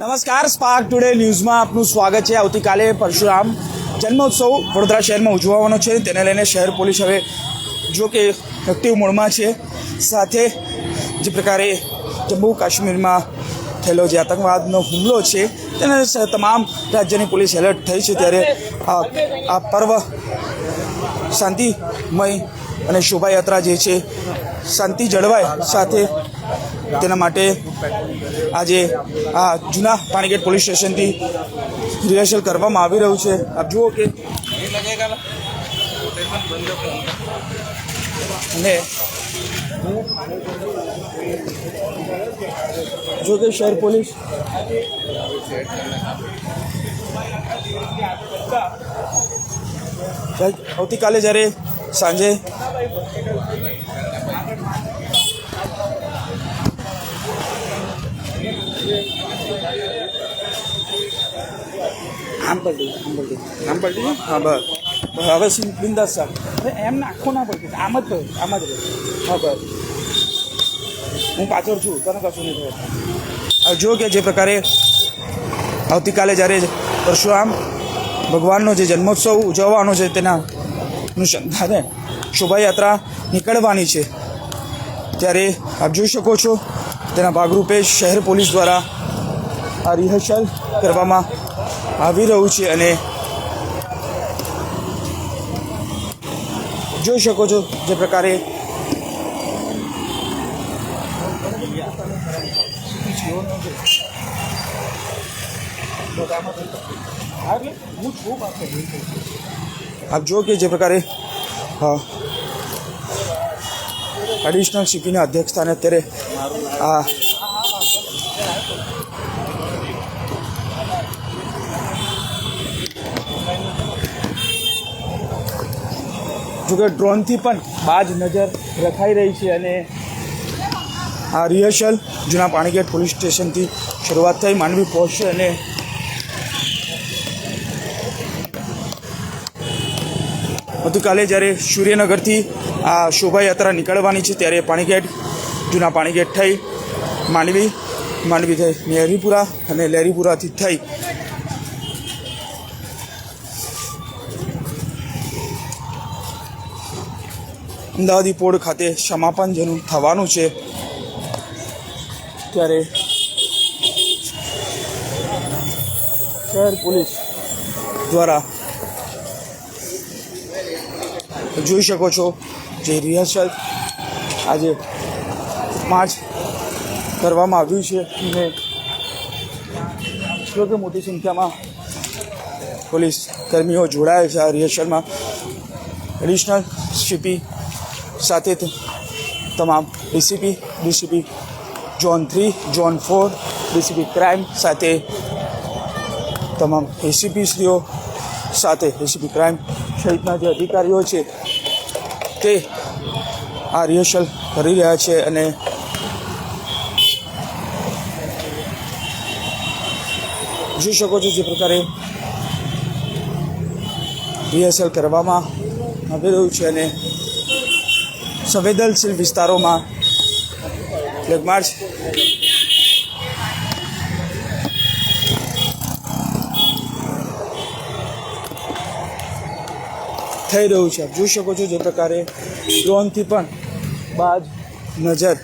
નમસ્કાર spark today ન્યૂઝમાં આપનું સ્વાગત છે. આવતીકાલે પરશુરામ જન્મોત્સવ વડોદરા શહેરમાં ઉજવવાનો છે. તેને લઈને શહેર પોલીસ હવે જો કે એક્ટિવ મોડમાં છે. સાથે જે પ્રકારે જમ્મુ કાશ્મીરમાં થયેલો જે આતંકવાદનો હુમલો છે, તેને તમામ રાજ્યની પોલીસ એલર્ટ થઈ છે. ત્યારે આ પર્વ શાંતિમય અને શોભાયાત્રા જે છે, શાંતિ જળવાય. સાથે તેના માટે આજે આ જૂના પાણીગેટ પોલીસ સ્ટેશનથી રિહર્સલ કરવામાં આવી રહ્યું છે. આપ જુઓ કે અને જો કે શહેર પોલીસ આવતીકાલે જ્યારે સાંજે આમ પલટી આમ પલટી આમ પલટી હા બસ. બસ હવે સિં- બિંદાસ અરે એમ નાખો ના પડતી આમ જ કહ્યું આમ જ રહે હા બસ. હું પાછળ છું તને કશું નહીં થયું જુઓ કે જે પ્રકારે આવતીકાલે જ્યારે પરશુરામ ભગવાનનો જે જન્મોત્સવ ઉજવવાનો છે તેના અનુસંધાને શોભાયાત્રા નીકળવાની છે. ત્યારે આપ જોઈ શકો છો તેના ભાગરૂપે શહેર પોલીસ દ્વારા આ રિહર્સલ કરવામાં આવી રહ્યું છે અને જોઈ શકો છો જે પ્રકારે આપ જુઓ કે જે પ્રકારે એડિશનલ સીપીના અધ્યક્ષસ્થાને અત્યારે આ જોકે ડ્રોનથી પણ બાજ નજર રખાઈ રહી છે અને આ રિહર્સલ જૂના પાણીગેટ પોલીસ સ્ટેશનથી શરૂઆત થઈ, માંડવી પહોંચશે અને આવતીકાલે જ્યારે સૂર્યનગરથી આ શોભાયાત્રા નીકળવાની છે, ત્યારે પાણીગેટ, જૂના પાણીગેટ થઈ, માંડવી માંડવી થઈ લહેરીપુરા અને લહેરીપુરાથી થઈ અમદાવાદી પોળ ખાતે સમાપન જેનું થવાનું છે. ત્યારે શહેર પોલીસ દ્વારા જોઈ શકો છો જે રિહર્સલ આજે માર્ચ કરવામાં આવ્યું છે. અને જો કે મોટી સંખ્યામાં પોલીસ કર્મીઓ જોડાયા છે આ રિહર્સલમાં. એડિશનલ સીપી સાથે તમામ DCP DCP zone three, zone four, DCP crime સાથે તમામ એસીપી શ્રીઓ સાથે, એસીપી ક્રાઇમ સહિતના જે અધિકારીઓ છે, તે આ રિહર્સલ કરી રહ્યા છે અને જોઈ શકો છો જે પ્રકારે રિહર્સલ કરવામાં આવી રહ્યું છે અને સંવેદનશીલ વિસ્તારોમાં ફ્લેગ થઈ રહ્યું છે. આપ જોઈ શકો છો જે પ્રકારે ડ્રોનથી પણ બાજ નજર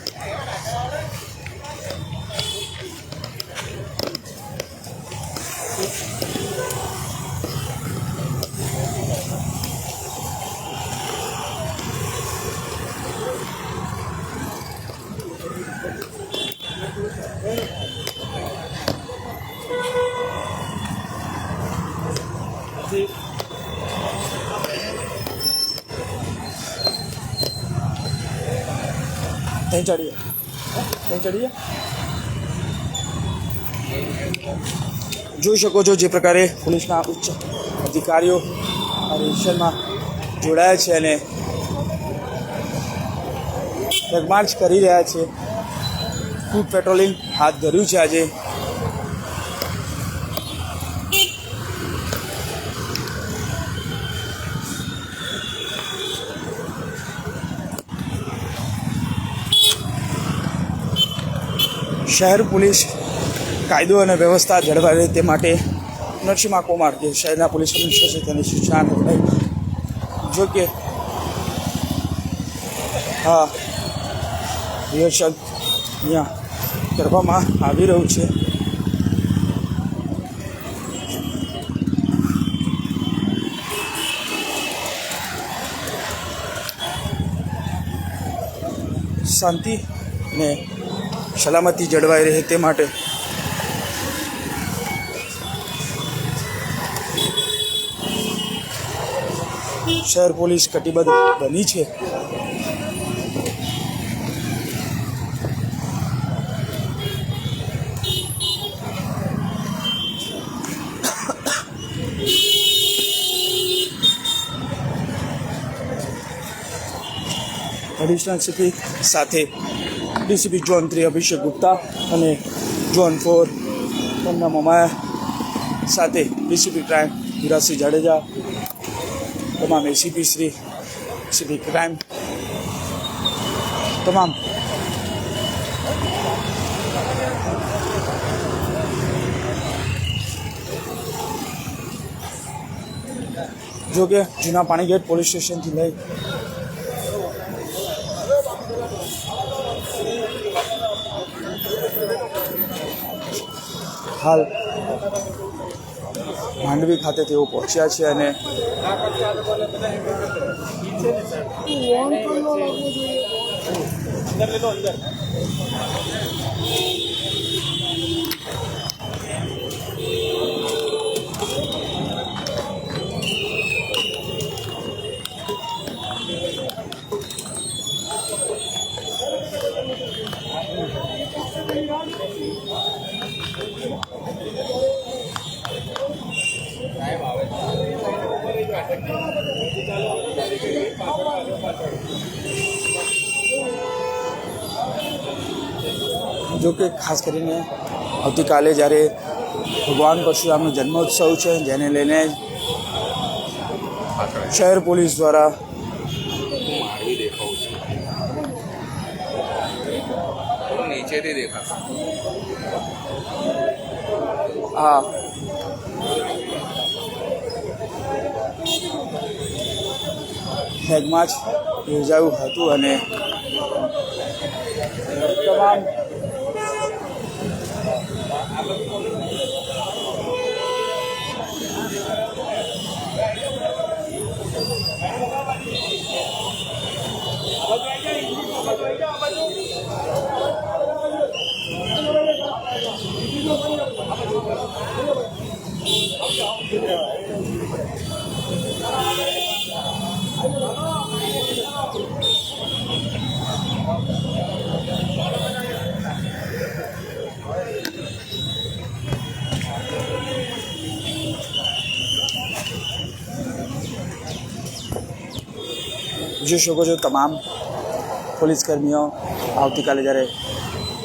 ત્યાં ચડીએ. ત્યાં ચડીએ? જોઈ શકો છો જે પ્રકારે પોલીસના ઉચ્ચ અધિકારીઓ આ જોડાયા છે અને ડગમાર્ચ કરી રહ્યા છે. ખૂબ પેટ્રોલિંગ હાથ ધર્યું છે આજે. શહેર પોલીસ કાયદો અને વ્યવસ્થા જળવાઈ રહે તે માટે નરસિંહા કુમાર, જે શહેરના પોલીસ કમિશનર છે, તેની સૂચના નોંધાઈ જો કે, હા, રિહર્સલ અહીંયા કરવામાં આવી રહ્યું છે. શાંતિ ને સલામતી જળવાઈ રહે તે માટે શહેર પોલીસ કટિબદ્ધ બની છે. એડિશનલ સીપી સાથે DCP zone three Abhishek Gupta અને ઝોન ફોર પન્ના મમાયા સાથે ડીસીપી ક્રાઇમ વિરાસિંહ જાડેજા, તમામ એસીપી શ્રી સીપી ક્રાઇમ તમામ. જો કે જૂના પાણીગેટ પોલીસ સ્ટેશનથી લઈ હાલ માંડવી ખાતે તેઓ પહોંચ્યા છે અને જો કે ખાસ કરીને આવતીકાલે જ્યારે ભગવાન પરશુરામનો જન્મોત્સવ છે જેને લઈને શહેર પોલીસ દ્વારા મારવી દેખાવું છું નીચેથી દેખાશે આ મેઘમાં જ યોજાયું હતું અને તમામ જોઈ શકો છો તમામ પોલીસકર્મીઓ આવતીકાલે જ્યારે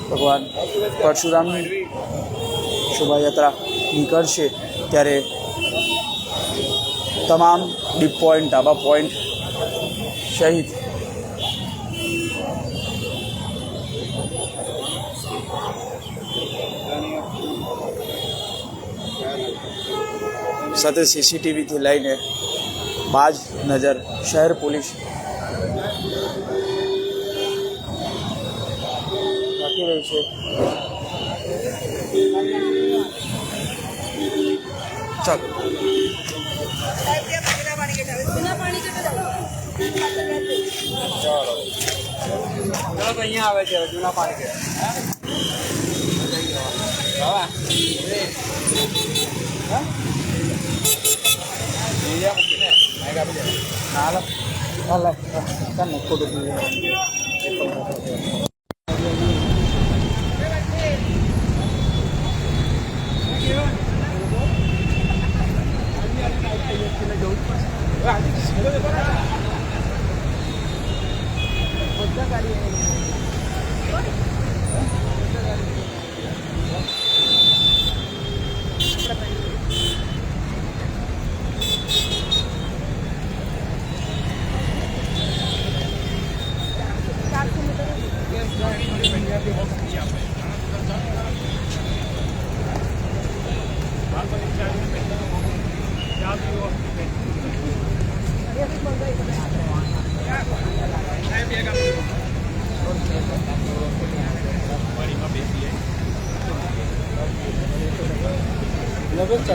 ભગવાન પરશુરામની શોભાયાત્રા નીકળશે ત્યારે તમામ ડીપ પોઈન્ટ, ડાબા પોઈન્ટ સહિત સાથે સીસીટીવીથી લઈને બાજ નજર શહેર પોલીસ છે ચાલો અહીંયા આવે છે જૂના પાણી કે હાલો હાલો ચાલ. ને ખોટું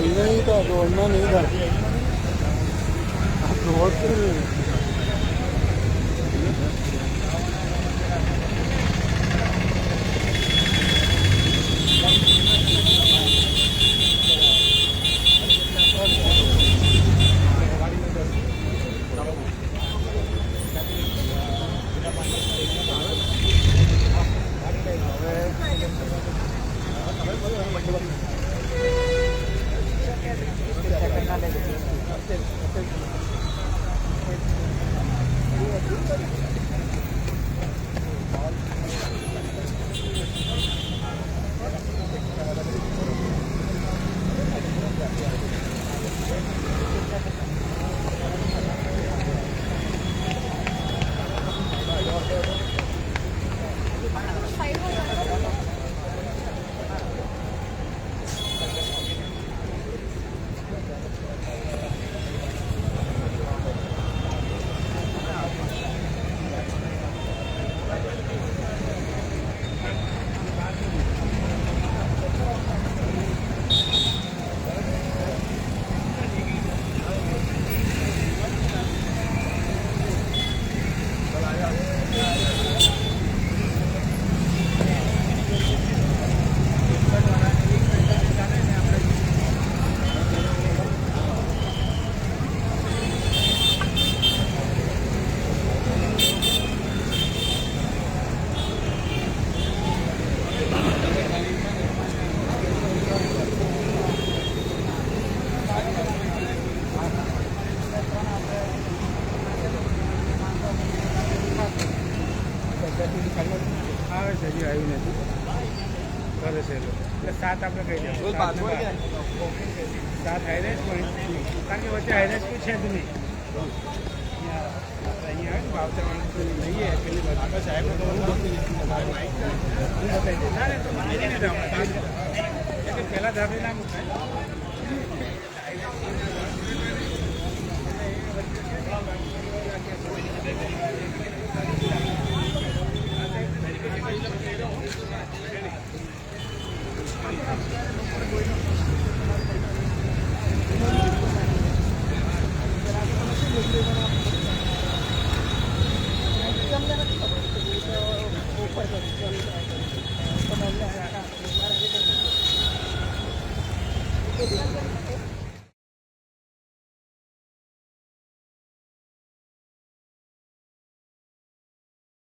ਚੱਲਣਾ ਹੀ ਤਾਂ ਬੋਲਣਾ ਨਹੀਂ ਘਰ ਦੋਸਤ સાત હાઈરેસ્ટ પોઈન્ટ કારણ કે વચ્ચે હાઈરેસ્ટ કોઈ છે જ નહીં અહીંયા આવે ને ભાવતરવાળું લઈએ પેલી બાજુ સાહેબ તો હું બતાવી દઈશ ના ના તો મને નહીં જવાનું. એટલે પહેલાં ધાબે ના મુકાય quickly.